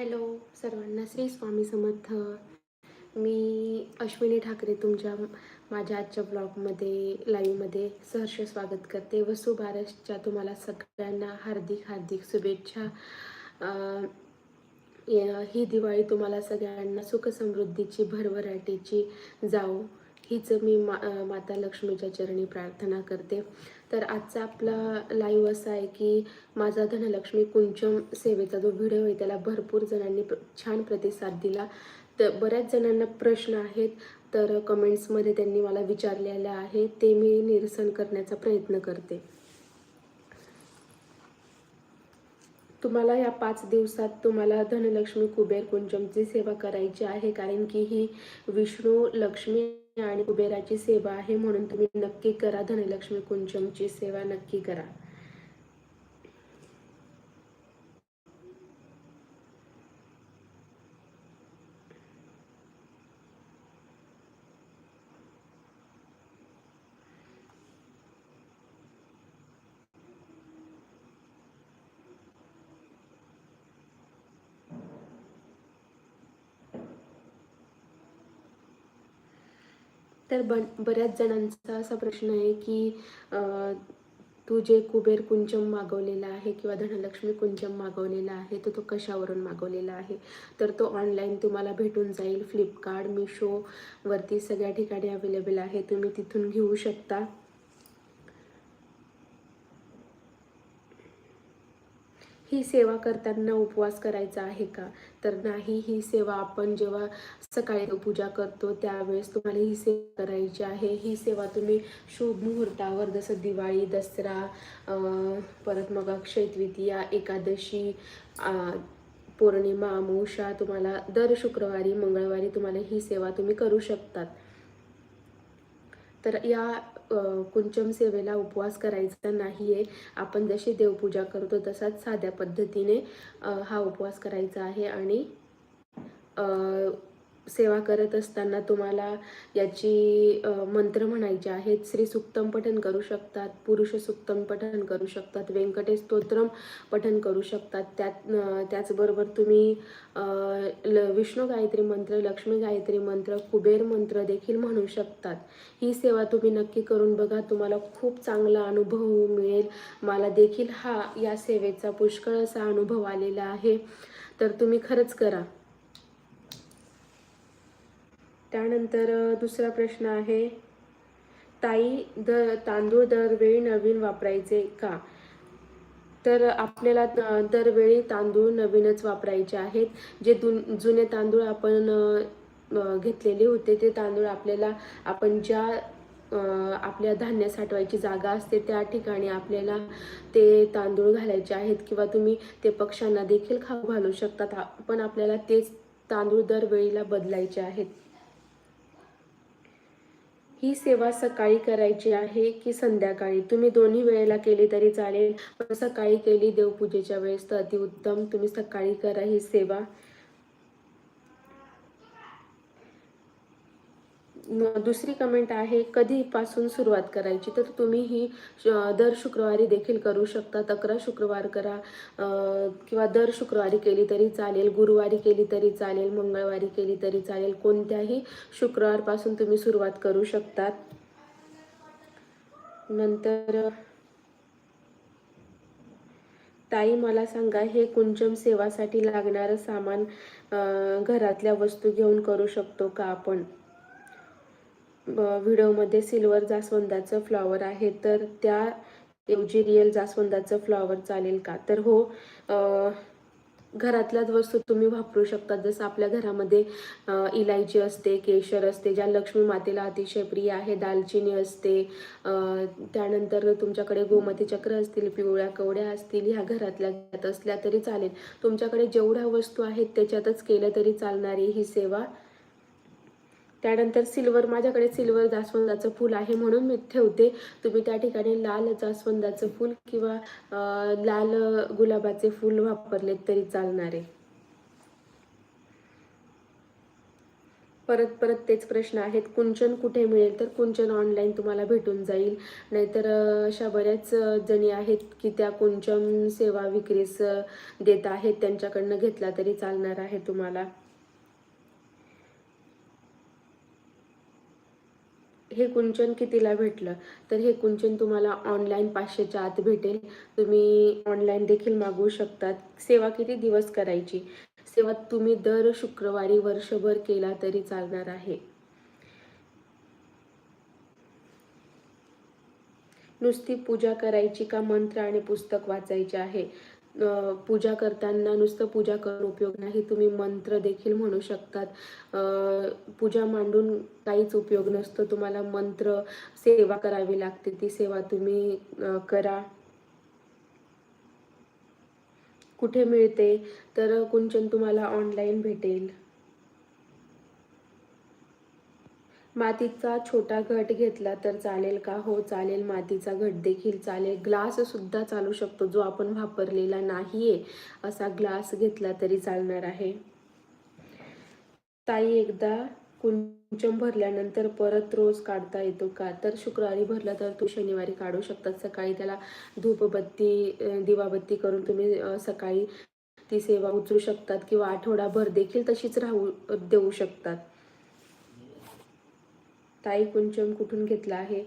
Hello सर्वांना श्री स्वामी समर्थ. मी अश्विनी ठाकरे तुमच्या माझ्या आजच्या ब्लॉगमध्ये लाईव्हमध्ये सहर्ष स्वागत करते वसुबारसच्या तुम्हाला सगळ्यांना हार्दिक हार्दिक शुभेच्छा. ही दिवाळी तुम्हाला सगळ्यांना सुखसमृद्धीची भरभराटीची जाओ हीच मी मा माता लक्ष्मीच्या चरणी प्रार्थना करते. तर आजचा आपला लाईव्ह असा आहे की माझा धनलक्ष्मी कुंचम सेवेचा जो व्हिडिओ आहे त्याला भरपूर जणांनी प्र- छान प्रतिसाद दिला. तर बऱ्याच जणांना प्रश्न आहेत तर कमेंट्समध्ये त्यांनी मला विचारलेलं आहे ते मी निरसन करण्याचा प्रयत्न करते. तुम्हाला या पाच दिवसात तुम्हाला धनलक्ष्मी कुबेर कुंजमची सेवा करायची आहे कारण की ही विष्णू लक्ष्मी आणि कुबेराची सेवा आहे म्हणून तुम्ही नक्की करा धनलक्ष्मी कुंजमची सेवा नक्की करा. तर ब बऱ्याच जणांचा असा प्रश्न आहे की तू जे कुबेर कुंचम मागवलेला आहे किंवा धनलक्ष्मी कुंचम मागवलेला आहे तर तो कशावरून मागवलेला आहे? तर तो ऑनलाईन तुम्हाला भेटून जाईल फ्लिपकार्ट मिशोवरती सगळ्या ठिकाणी अवेलेबल आहे. तुम्ही तिथून घेऊ शकता. ही सेवा करताना उपवास करायचा आहे का? तर नाही ही सेवा आपण जेव्हा सकाळी पूजा करतो त्यावेळेस तुम्हाला ही सेवा करायची आहे. ही सेवा तुम्ही शुभ मुहूर्तावर जसं दिवाळी दसरा परत मग अक्षय तृतीया एकादशी पौर्णिमा अमावस्या तुम्हाला दर शुक्रवारी मंगळवारी तुम्हाला ही सेवा तुम्ही करू शकतात. तर या कुंचम सेवेला उपवास करायचा नाही आहे आपण जशी देवपूजा करतो तसाच साध्या पद्धतीने हा उपवास करायचा आहे आणि सेवा करत असताना तुम्हाला याची मंत्र म्हणायचे आहेत. श्री सुक्तम पठन करू शकतात पुरुष सुक्तम पठन करू शकतात व्यंकटेश स्तोत्रम पठन करू शकतात. त्यात त्याचबरोबर तुम्ही ल विष्णू गायत्री मंत्र लक्ष्मी गायत्री मंत्र कुबेर मंत्र देखील म्हणू शकतात. ही सेवा तुम्ही नक्की करून बघा तुम्हाला खूप चांगला अनुभव मिळेल. मला देखील हा या सेवेचा पुष्कळ असा अनुभव आलेला आहे. तर तुम्ही खरंच करा. त्यानंतर दुसरा प्रश्न आहे ताई द तांदूळ दरवेळी नवीन वापरायचे का? तर आपल्याला दरवेळी तांदूळ नवीनच वापरायचे आहेत. जे दु जुने तांदूळ आपण घेतलेले होते ते तांदूळ आपल्याला आपण ज्या आपल्या धान्य साठवायची जागा असते त्या ठिकाणी आपल्याला ते तांदूळ घालायचे आहेत किंवा तुम्ही ते पक्ष्यांना देखील खाऊ घालू शकतात पण आपल्याला तेच तांदूळ दरवेळीला बदलायचे आहेत. ही सेवा सकाळी करायची आहे की संध्याकाळी? तुम्ही दोन्ही वेळेला केली तरी चालेल. पण सकाळी केली देवपूजेच्या वेळेस तर अतिउत्तम. तुम्ही सकाळी करा ही सेवा. दुसरी कमेंट आहे कधीपासून सुरुवात करायची? तर तुम्ही ही श- दर शुक्रवारी देखील करू शकता. तक्रार शुक्रवार करा. किंवा दर शुक्रवारी केली तरी चालेल. गुरुवारी केली तरी चालेल. मंगळवारी केली तरी चालेल. कोणत्याही शुक्रवारपासून तुम्ही सुरुवात करू शकतात. नंतर ताई मला सांगा हे कुंचम सेवासाठी लागणारं सामान घरातल्या वस्तू घेऊन करू शकतो का आपण? व्हिडिओमध्ये सिल्वर जास्वंदाचं फ्लॉवर आहे तर त्या ऐवजी रिअल जास्वंदाचं फ्लॉवर चालेल का? तर हो घरातल्याच वस्तू तुम्ही वापरू शकता. जसं आपल्या घरामध्ये इलायची असते केशर असते ज्या लक्ष्मी मातेला अतिशय प्रिय आहे दालचिनी असते त्यानंतर तुमच्याकडे गोमती चक्र असतील पिवळ्या कवड्या असतील ह्या घरातल्या घरात असल्या तरी चालेल. तुमच्याकडे जेवढ्या वस्तू आहेत त्याच्यातच केलं तरी चालणारी ही सेवा त्यानंतर सिल्वर माझ्याकडे सिल्वर जास्वंदाचं फूल आहे म्हणून मी ठेवते. तुम्ही त्या ठिकाणी लाल जास्वंदाचं फूल किंवा लाल गुलाबाचे फूल वापरले तरी चालणार आहे. परत परत तेच प्रश्न आहेत. कुंचन कुठे मिळेल? तर कुंचन ऑनलाईन तुम्हाला भेटून जाईल. नाहीतर अशा बऱ्याच जणी आहेत की त्या कुंचन सेवा विक्रीस देत आहेत. त्यांच्याकडनं घेतला तरी चालणार आहे तुम्हाला. हे कुंचन कितीला भेटलं? तर हे कुंचन तुम्हाला ऑनलाईन पाचशेच्या आत भेटेल. तुम्ही ऑनलाईन देखील मागवू शकतात. सेवा किती दिवस करायची? सेवा तुम्ही दर शुक्रवारी वर्षभर केला तरी चालणार आहे. नुसती पूजा करायची का मंत्र आणि पुस्तक वाचायचे आहे? पूजा करताना नुसतं पूजा करून उपयोग नाही तुम्ही मंत्र देखील म्हणू शकतात. पूजा मांडून काहीच उपयोग नसतो. तुम्हाला मंत्र सेवा करावी लागते. ती सेवा तुम्ही करा. कुठे मिळते तर कुंचन तुम्हाला ऑनलाईन भेटेल. मातीचा छोटा घट घेतला तर चालेल का? हो चालेल. मातीचा घट देखील चालेल. ग्लास सुद्धा चालू शकतो जो आपण वापरलेला नाही आहे असा ग्लास घेतला तरी चालणार आहे. ताई एकदा कुंचम भरल्यानंतर परत रोज काढता येतो का? तर शुक्रवारी भरला तर तू शनिवारी काढू शकतात सकाळी त्याला धूपबत्ती दिवाबत्ती करून तुम्ही सकाळी ती सेवा उचलू शकतात किंवा आठवडाभर देखील तशीच राहू देऊ शकतात. ताई कुंचम कुठून घेतला आहे?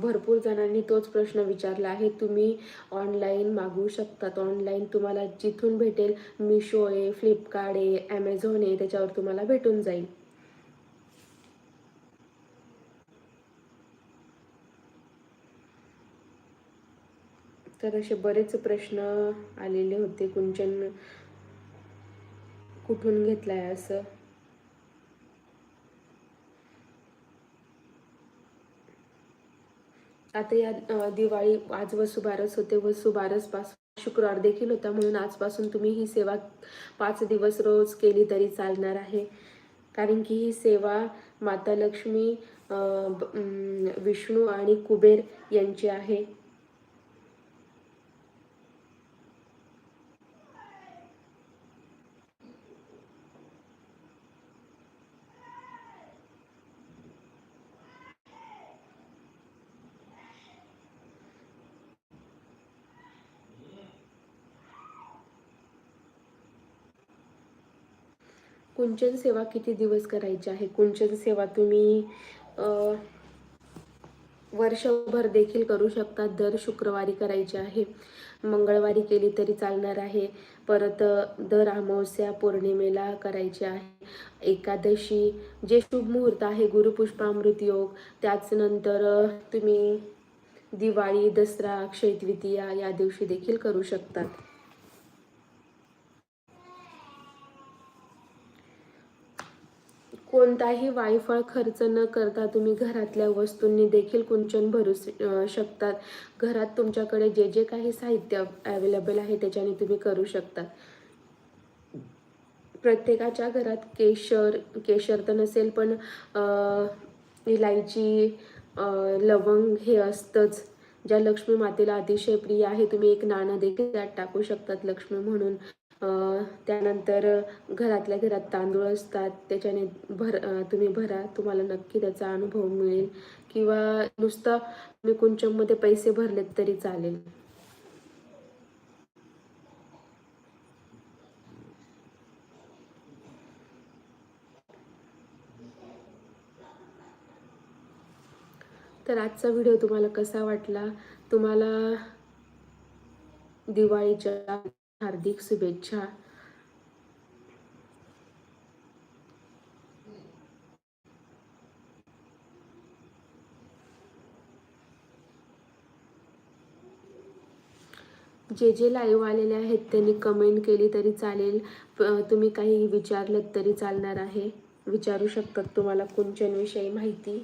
भरपूर जणांनी तोच प्रश्न विचारला आहे. तुम्ही ऑनलाईन मागवू शकतात. ऑनलाईन तुम्हाला जिथून भेटेल मिशो आहे फ्लिपकार्ट आहे ॲमेझॉन आहे त्याच्यावर तुम्हाला भेटून जाईल. तर असे बरेच प्रश्न आलेले होते. कुंचन कुठून घेतलाय असं? आता या दिवाळी आज वसुबारस होते वसुबारसपासून शुक्रवार देखील होता. म्हणून आजपासून तुम्ही ही सेवा पाच दिवस रोज केली तरी चालणार आहे. कारण की ही सेवा माता लक्ष्मी विष्णू आणि कुबेर यांची आहे. कुंचन सेवा किती दिवस करायची आहे? कुंचन सेवा तुम्ही वर्षभर देखील करू शकता. दर शुक्रवारी करायची आहे. मंगळवारी केली तरी चालणार आहे. परत दर अमावस्या पौर्णिमेला करायची आहे. एकादशी जे शुभ मुहूर्त आहे गुरुपुष्पामृत योग त्याच नंतर तुम्ही दिवाळी दसरा अक्षय तृतीया या दिवशी देखील करू शकतात. कोणताही वायफळ खर्च न करता तुम्ही घरातल्या वस्तूंनी देखील कुंचन भरू शकतात. घरात तुमच्याकडे जे जे काही साहित्य अवेलेबल आहे त्याच्याने तुम्ही करू शकतात. प्रत्येकाच्या घरात केशर केशर तर नसेल पण अं, इलायची अं, लवंग हे असतंच. ज्या लक्ष्मी मातेला अतिशय प्रिय आहे तुम्ही एक नाणं देखील त्यात टाकू शकतात लक्ष्मी म्हणून. त्यानंतर घरातल्या घरात तांदूळ असतात त्याच्याने भर तुम्ही भरा तुम्हाला नक्की त्याचा अनुभव मिळेल. किंवा नुसतं तुम्ही कुंचममध्ये पैसे भरलेत तरी चालेल. तर आजचा व्हिडिओ तुम्हाला कसा वाटला? तुम्हाला दिवाळीच्या हार्दिक शुभेच्छा. जे जे लाईव्ह आलेले आहेत त्यांनी कमेंट केली तरी चालेल. तुम्ही काही विचारलं तरी चालणार आहे. विचारू शकतात तुम्हाला कुंचनविषयी माहिती.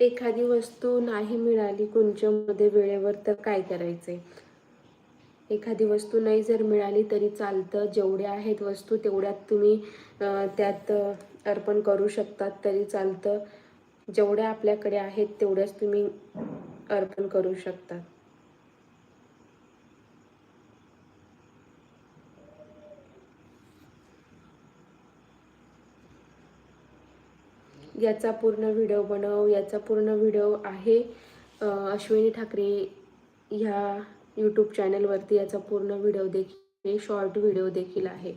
एखादी वस्तू नाही मिळाली कुंचमध्ये वेळेवर तर काय करायचे एखादी वस्तू नाही जर मिळाली तरी चालतं. जेवढ्या आहेत वस्तू तेवढ्यात तुम्ही त्यात अर्पण करू शकतात तरी चालतं. जेवढ्या आपल्याकडे आहेत तेवढ्याच तुम्ही अर्पण करू शकतात. याचा पूर्ण व्हिडिओ बनव याचा पूर्ण व्हिडिओ आहे. अश्विनी ठाकरे ह्या यूट्यूब चॅनलवरती याचा पूर्ण व्हिडिओ देखील शॉर्ट व्हिडिओ देखील आहे.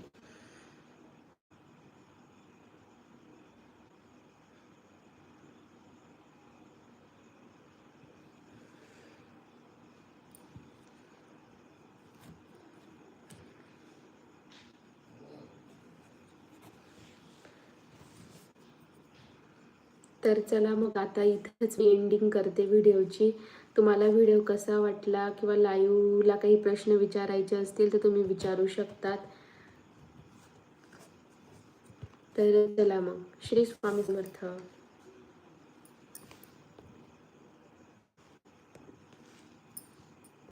तर चला मग आता इथंच मी एंडिंग करते व्हिडिओची तुम्हाला व्हिडिओ कसा वाटला किंवा लाईव्हला काही प्रश्न विचारायचे असतील तर तुम्ही विचारू शकतात. तर चला मग. श्री स्वामी समर्थ.